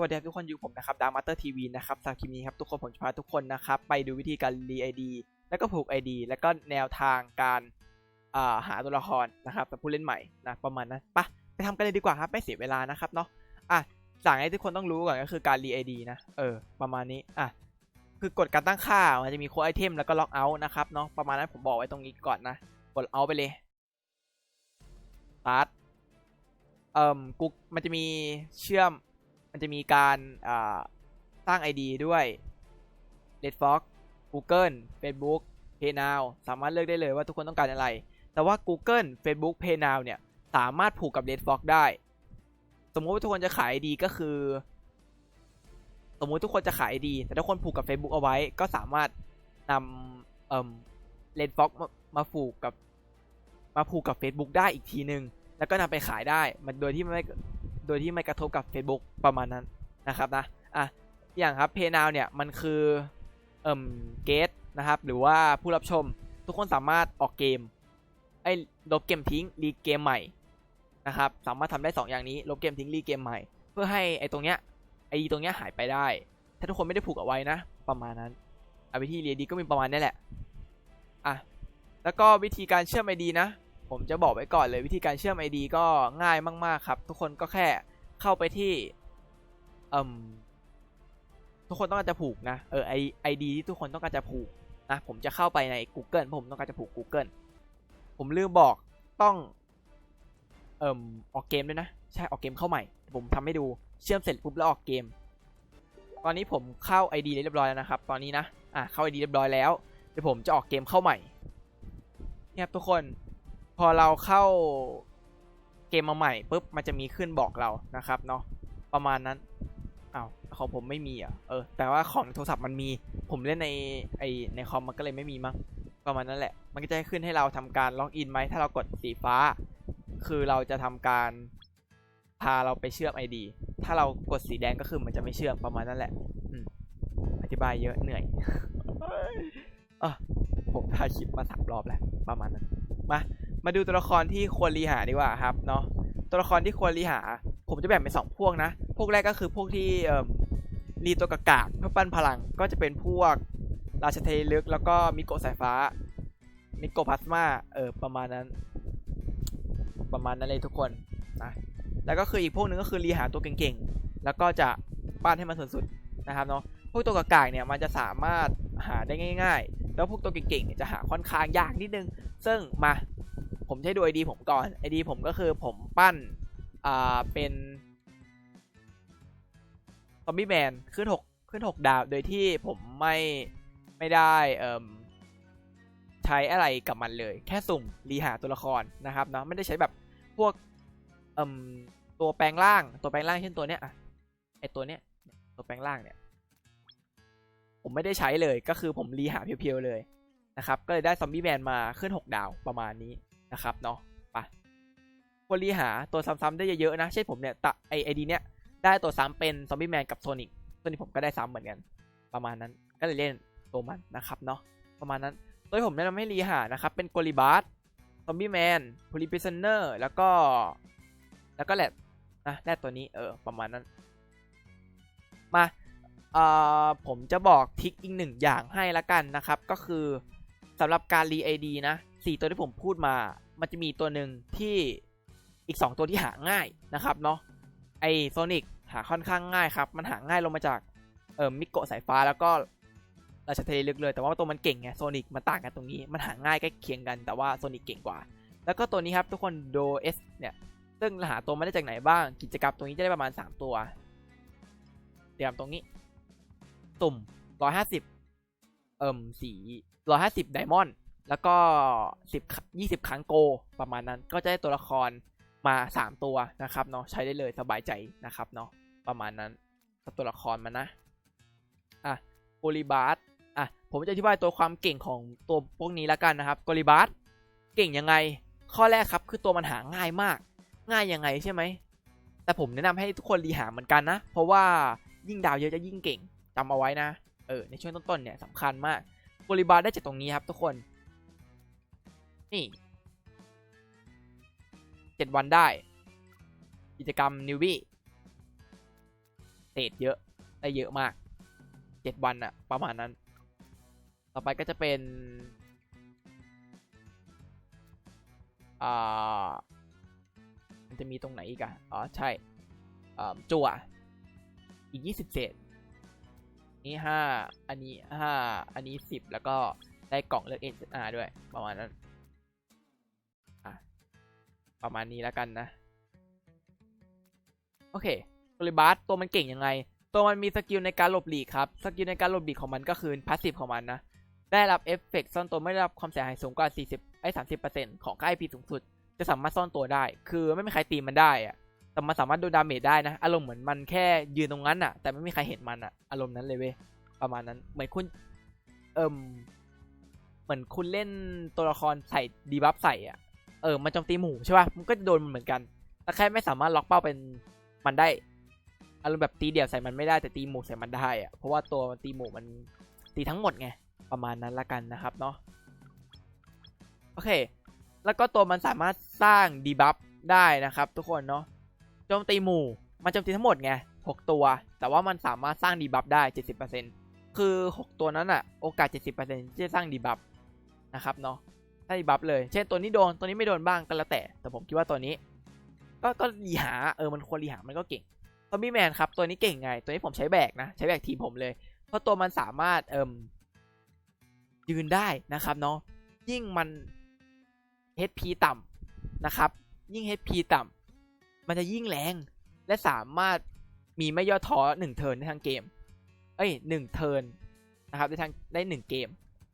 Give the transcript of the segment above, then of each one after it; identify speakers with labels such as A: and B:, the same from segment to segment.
A: วัสดีครับทุกคนอยู่ผมนะครับดาร์มาสเตอร์ทีวีนะครับสำหรับคลิปนี้ครับทุกคนผมจะพาทุกคนนะครับไปดูวิธีการรีไอดีแล้วก็ผูก ID แล้วก็แนวทางการาหาตัวละครนะครับสำหรับผู้เล่นใหม่นะประมาณนั้นปะไปทำกันเลยดีกว่าครับไม่เสียเวลานะครับเนาะอะสั่งให้ทุกคนต้องรู้ก่อนก็คือการรีไอดีนะเออประมาณนี้อะคือกดการตั้งค่ามันจะมีโค้ดไอเทมแล้วก็ล็อกเอาท์นะครับเนาะประมาณนั้นผมบอกไว้ตรงนี้ก่อนนะกดเอาไปเลยสตาร์ทเอ่อกูมันจะมีเชื่อม มันจะมีการสร้าง ID ด้วย Redfox Google Facebook PayNow สามารถเลือกได้เลยว่าทุกคนต้องการอะไร แต่ว่า Google Facebook PayNow เนี่ย สามารถผูกกับ Redfox ได้ สมมุติว่าทุกคนจะขาย ID ก็คือ สมมุติทุกคนจะขาย ID แต่ถ้าคนผูกกับ Facebook เอาไว้ ก็สามารถนำเอ่อ Redfox มามาผูกกับ มาผูกกับ Facebook ได้อีกทีหนึ่งแล้วก็นำไปขายได้ มันโดยที่ไม่ โดยที่ไม่กระทบกับ Facebook ประมาณนั้นนะครับนะอะอย่างครับ PayNow เนี่ยมันคือเอ่มเกตนะครับหรือว่าผู้รับชมทุกคนสามารถออกเกมไอ้ลบเกมทิ้งรีเกมใหม่นะครับสามารถทำได้ 2 อย่างนี้ลบเกมทิ้งรีเกมใหม่ เพื่อให้ไอ้ตรงเนี้ยไอ้ตรงเนี้ยหายไปได้ ถ้าทุกคนไม่ได้ผูกเอาไว้นะ ประมาณนั้นเอาวิธีเรียนดีก็มีประมาณนี้แหละอะแล้วก็วิธีการเชื่อม ID นะ ผมจะบอกไว้ก่อนเลยวิธีการเชื่อม ID ก็ง่ายมากๆครับ ทุกคนก็แค่เข้าไปที่อ่มทุกคนต้องการจะผูกนะเออไอไอดีที่ทุกคนต้องการจะผูกนะผมจะเข้าไปใน Google เพราะผมต้องการจะผูก Google ผมลืมบอกต้องเอ่มออกเกมด้วยนะ ใช่ออกเกมเข้าใหม่ ผมทำให้ดูเชื่อมเสร็จปุ๊บแล้วออกเกม ตอนนี้ผมเข้า ID เรียบร้อยแล้วนะครับ ตอนนี้นะอะเข้า ID เรียบร้อยแล้วเดี๋ยวผมจะออกเกมเข้าใหม่เนี่ยครับทุกคน พอเราเข้าเกมมาใหม่ปุ๊บมันจะมีขึ้นบอกเรานะครับเนาะประมาณนั้นอ้าวของผมไม่มีอะเออ แต่ว่าของโทรศัพท์มันมี ผมเล่นในไอในคอมมันก็เลยไม่มีมั้งประมาณนั้นแหละ มันก็จะขึ้นให้เราทำการล็อกอินไหมถ้าเรากดสีฟ้า คือเราจะทำการพาเราไปเชื่อม ID ถ้าเรากดสีแดงก็คือมันจะไม่เชื่อมประมาณนั้นแหละอืมอธิบายเยอะเหนื่อยอะผมถ่ายคลิปมาสามรอบแล้ว ประมาณนั้น มา มาดูตัวละครที่ควรรีหาดีกว่าครับเนาะตัวละครที่ควรรีหา ผมจะแบ่งเป็นสองพวกนะ พวกแรกก็คือพวกที่เอ่อรีตัวกากากเพื่อปั้นพลังก็จะเป็นพวกราชเทลึกแล้วก็มิโกสายฟ้า มิโกพลาสมาเออประมาณนั้น ประมาณนั้นเลยทุกคนนะแล้วก็คืออีกพวกหนึ่งก็คือรีหาตัวเก่งๆ แล้วก็จะปั้นให้มันสุดๆนะครับเนาะพวกตัวกากากเนี่ยมันจะสามารถหาได้ง่าย ๆ แล้วพวกตัวเก่งๆเนี่ยจะหาค่อนข้างยากนิดนึง ซึ่งมา ผมใช้ดู ID ผมก่อน ID ผมก็คือผมปั้นอ่าเป็นซอมบี้แมนขึ้นหกขึ้นหกดาว โดยที่ผมไม่ไม่ได้เอ่มใช้อะไรกับมันเลย แค่สุ่มรีหาตัวละครนะครับเนาะไม่ได้ใช้แบบพวกเอ่มตัวแปลงร่างตัวแปลงร่างเช่นตัวเนี้ยไอตัวเนี้ยตัวแปลงร่างเนี่ยผมไม่ได้ใช้เลยก็คือผมรีหาเพียวๆเลยนะครับ ก็เลยได้ซอมบี้แมนมาขึ้น 6 ดาวประมาณนี้ นะครับเนาะไปควรรีหาตัวซ้ำๆได้เยอะๆนะ เช่นผมเนี่ยตะไอไอดีเนี้ยได้ตัวซ้ำเป็นซอมบี้แมนกับโซนิกโซนิกผมก็ได้ซ้ำเหมือนกันประมาณนั้นก็เลยเล่นตัวมันนะครับเนาะประมาณนั้นโดยผมแนะนำให้รีหานะครับเป็นโกลิบาร์ซอมบี้แมนพลิพิซเนอร์แล้วก็ แล้วก็แรดนะแรดตัวนี้เออประมาณนั้น มาเอ่อผมจะบอกทิกอีกหนึ่งอย่างให้ละกันนะครับ ก็คือสำหรับการรีไอดีนะ สี่ตัวที่ผมพูดมา มันจะมีตัวหนึ่งที่อีก 2 ตัวที่หาง่ายนะครับเนาะไอโซนิกหาค่อนข้างง่ายครับ มันหาง่ายลงมาจากเอ่อมิโกะสายฟ้าแล้วก็ราชเทเลลึกเลย แต่ว่าตัวมันเก่งไงโซนิกมันต่างกันตรงนี้ มันหาง่ายใกล้เคียงกันแต่ว่าโซนิกเก่งกว่า แล้วก็ตัวนี้ครับทุกคนโดเอสเนี่ย ซึ่งหาตัวมาได้จากไหนบ้าง กิจกรรมตรงนี้จะได้ประมาณ 3 ตัว เตรียมตรงนี้ ตุ่ม 150 เอิ่มสี150ไดมอนด์ แล้วก็10 20ครั้งโกประมาณนั้น ก็จะได้ตัวละครมา3ตัวนะครับเนาะใช้ได้เลยสบายใจนะครับเนาะประมาณนั้นตัวละครมันนะอะโกลิบาร์อะผมจะอธิบายตัวความเก่งของตัวพวกนี้แล้วกันนะครับโกลิบาร์เก่งยังไง ข้อแรกครับคือตัวมันหาง่ายมาก ง่ายยังไงใช่ไหมแต่ผมแนะนำให้ทุกคนรีหาเหมือนกันนะ เพราะว่ายิ่งดาวเยอะจะยิ่งเก่งจำเอาไว้นะ เออ ในช่วงต้นๆเนี่ยสำคัญมากบริบาลได้จากตรงนี้ครับทุกคน นี่เจ็ดวันได้ กิจกรรมนิวบี้เเศษเยอะ ได้เยอะมากเจ็ดวันอะประมาณนั้น ต่อไปก็จะเป็นอ่ามันจะมีตรงไหนอีกอะอ๋อ ใช่อ่าจั่วอีกยี่สิบเศษนี่ห้าอันนี้ห้าอันนี้สิบแล้วก็ได้กล่องเลือก NR ด้วย ประมาณนั้น ประมาณนี้แล้วกันนะ โอเคโกลิบาสตัวมันเก่งยังไง ตัวมันมีสกิลในการหลบหลีกครับ สกิลในการหลบหลีกของมันก็คือพาสซีฟของมันนะ ได้รับเอฟเฟกต์ซ่อนตัวไม่ได้รับความเสียหายสูงกว่า 40ไอ้30%ของค่า IP สูงสุด จะสามารถซ่อนตัวได้ คือไม่มีใครตีมันได้อะแต่มันสามารถโดนดาเมจได้นะ อารมณ์เหมือนมันแค่ยืนตรงนั้นอะแต่ไม่มีใครเห็นมันอะอารมณ์นั้นเลยเว้ย ประมาณนั้น เหมือนคุณ เอิมเหมือนคุณเล่นตัวละครใส่ดีบัฟใส่อะ เออมันโจมตีหมู่ใช่ป่ะมันก็จะโดนมันเหมือนกันแต่แค่ไม่สามารถล็อกเป้าเป็นมันได้อารมณ์แบบตีเดี่ยวใส่มันไม่ได้แต่ตีหมู่ใส่มันได้อะเพราะว่าตัวมันตีหมู่มันตีทั้งหมดไงประมาณนั้นละกันนะครับเนาะโอเค แล้วก็ตัวมันสามารถสร้างดีบัฟได้นะครับ ทุกคนเนาะโจมตีหมู่มันโจมตีทั้งหมดไง6ตัว แต่ว่ามันสามารถสร้างดีบัฟได้ 70%คือ 6 ตัวนั้นอะโอกาส 70%ที่จะสร้างดีบัฟนะครับเนาะ ถ้าดีบัฟเลย เช่นตัวนี้โดน ตัวนี้ไม่โดนบ้างก็แล้วแต่ แต่ผมคิดว่าตัวนี้ ก็ก็รีหา เออ มันควรรีหา มันก็เก่งซอมบี้แมนครับ ตัวนี้เก่งไง ตัวนี้ผมใช้แบกนะ ใช้แบกทีมผมเลย เพราะตัวมันสามารถ เอิมยืนได้นะครับเนาะ ยิ่งมัน HP ต่ำนะครับ ยิ่ง HP ต่ำมันจะยิ่งแรง และสามารถมีไม่ย่อท้อหนึ่งเทิร์นในทางเกม เอ้ยหนึ่งเทิร์นนะครับในทางได้หนึ่งเกม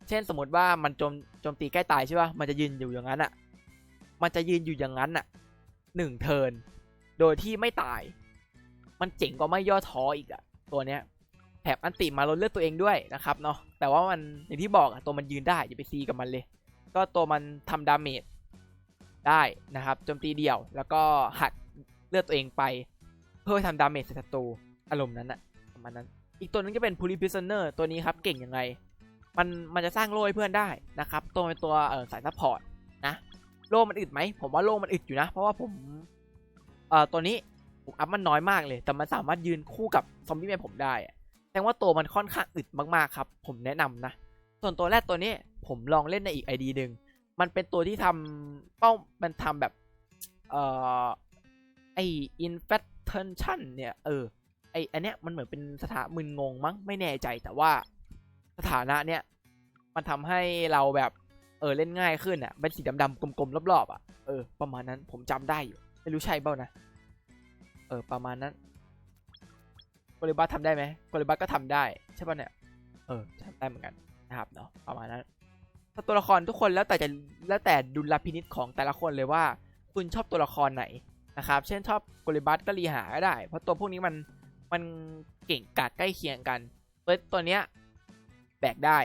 A: เช่นสมมติว่ามันโจมโจมตีใกล้ตายใช่ป่ะ มันจะยืนอยู่อย่างนั้นอะ่ะมันจะยืนอยู่อย่างนั้นอะ่ะหนึ่งเทิร์นโดยที่ไม่ตาย มันเจ๋งกว่าไม่ย่อท้ออีกอะ่ะตัวเนี้ยแถบอันติมาลดเลือดตัวเองด้วยนะครับเนาะ แต่ว่ามันอย่างที่บอกอะตัวมันยืนได้อย่าไปซีกับมันเลย ก็ตัวมันทำดาเมจได้นะครับโจมตีเดี่ยว แล้วก็หักเลือดตัวเองไป เพื่อทำดาเมจใส่ศัตรูอารมณ์นั้นอะประมาณนั้น อีกตัวนึงจะเป็นพูลิพิซเนอร์ตัวนี้ครับเก่งยังไง มันมันจะสร้างโล่ให้เพื่อนได้นะครับ ตัวเป็นตัวเออสายซัพพอร์ตนะโล่มันอึดไหมผมว่าโล่มันอึดอยู่นะ เพราะว่าผมเอ่อตัวนี้ผมอัพมันน้อยมากเลย แต่มันสามารถยืนคู่กับซอมบี้แมนผมได้แสดงว่าตัวมันค่อนข้างอึดมากๆครับ ผมแนะนำนะ ส่วนตัวแรกตัวนี้ผมลองเล่นในอีกไอดีหนึ่งมันเป็นตัวที่ทำเป้ามันทำแบบ เอ่อไอ infection เนี่ย เออไออันเนี้ยมันเหมือนเป็นสถามึนงงมั้งไม่แน่ใจแต่ว่า สถานะเนี้ยมันทำให้เราแบบเออเล่นง่ายขึ้นอะเป็นสีดำๆกลมๆรอบๆอะเออประมาณนั้นผมจำได้อยู่ไม่รู้ใช่เปล่านะเออประมาณนั้นโกลิบัสทำได้ไหมโกลิบัสก็ทำได้ใช่ป่ะเนี่ยเออทำได้เหมือนกันนะครับเนาะประมาณนั้นถ้าตัวละครทุกคนแล้วแต่จะแล้วแต่ดุลพินิจของแต่ละคนเลยว่า คุณชอบตัวละครไหนนะครับ เช่นชอบโกลิบัสก็รีหาก็ได้ เพราะตัวพวกนี้มันมันเก่งกาดใกล้เคียงกันตัวตัวเนี้ย แบกได้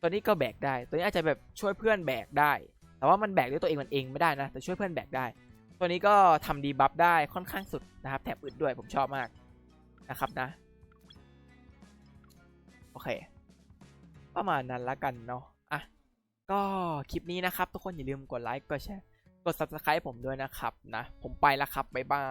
A: ตัวนี้ก็แบกได้ ตัวนี้อาจจะแบบช่วยเพื่อนแบกได้ แต่ว่ามันแบกด้วยตัวเองมันเองไม่ได้นะ แต่ช่วยเพื่อนแบกได้ ตัวนี้ก็ทำดีบัฟได้ค่อนข้างสุดนะครับ แถบอื่นด้วยผมชอบมากนะครับนะ โอเค ประมาณนั้นละกันเนาะ อะ ก็คลิปนี้นะครับ ทุกคนอย่าลืมกดไลค์ กดแชร์ กด subscribe ผมด้วยนะครับนะ ผมไปแล้วครับ บ๊ายบาย